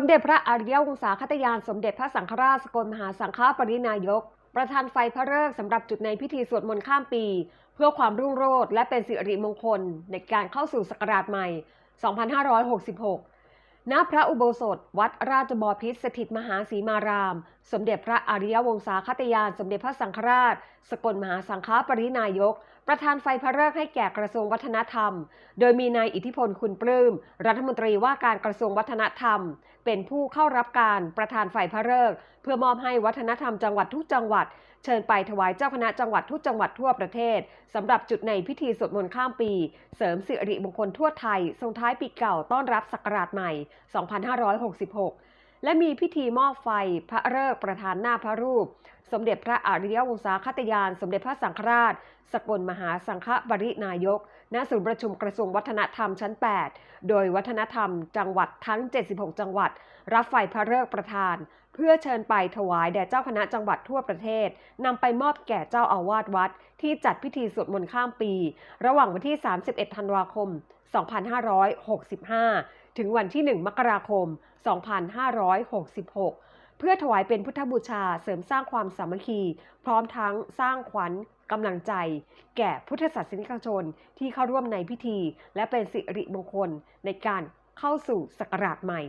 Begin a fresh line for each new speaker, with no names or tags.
มเด็จพระอริยวงศาคตยานสมเด็จพระสังฆราชสกลมหาสังฆปรินายก ประธานไฟพระฤกษ์สำหรับจุดในพิธีสวดมนต์ข้ามปี เพื่อความรุ่งโรจน์และเป็นสิริมงคล ในการเข้าสู่ศักราชใหม่ 2566 ณ พระอุโบสถ วัดราชบพิตรสถิตมหาสีมาราม สมเด็จพระอริยวงศาคตยานสมเด็จพระสังฆราช สกลมหาสังฆปรินายก ประธานไฟพระฤกษ์ให้แก่กระทรวงวัฒนธรรม โดยมีนายอิทธิพลคุณปลื้ม รัฐมนตรีว่าการกระทรวงวัฒนธรรม เป็นผู้เข้ารับการประธานไฟพระฤกษ์เพื่อมอบให้วัฒนธรรมจังหวัดทุกจังหวัด เชิญไปถวายเจ้าคณะจังหวัดทุกจังหวัดทั่วประเทศสำหรับจุดในพิธีสวดมนต์ข้ามปี เสริมสิริมงคลทั่วไทยส่งท้ายปีเก่าต้อนรับศักราชใหม่ 2566 และมีพิธีมอบไฟพระฤกษ์ประธานหน้าพระรูป สมเด็จพระอริยวงศาคตยาน สมเด็จพระสังฆราช สกลมหาสังฆบรินายก ณ ศูนย์ประชุมกระทรวงวัฒนธรรมชั้น 8 โดยวัฒนธรรมจังหวัดทั้ง 76 จังหวัด รับไฟพระฤกษ์ประธาน เพื่อเชิญไปถวายแด่เจ้าคณะจังหวัดทั่วประเทศนำไปมอบแก่เจ้าอาวาสวัด ที่จัดพิธีสวดมนต์ข้ามปี ระหว่างวันที่ 31 ธันวาคม 2565 ถึงวันที่ 1 มกราคม 2566 เพื่อถวายเป็นพุทธบูชาเสริมสร้างความสามัคคี พร้อมทั้งสร้างขวัญกำลังใจ แก่พุทธศาสนิกชนที่เข้าร่วมในพิธี และเป็นสิริมงคลในการเข้าสู่ศักราชใหม่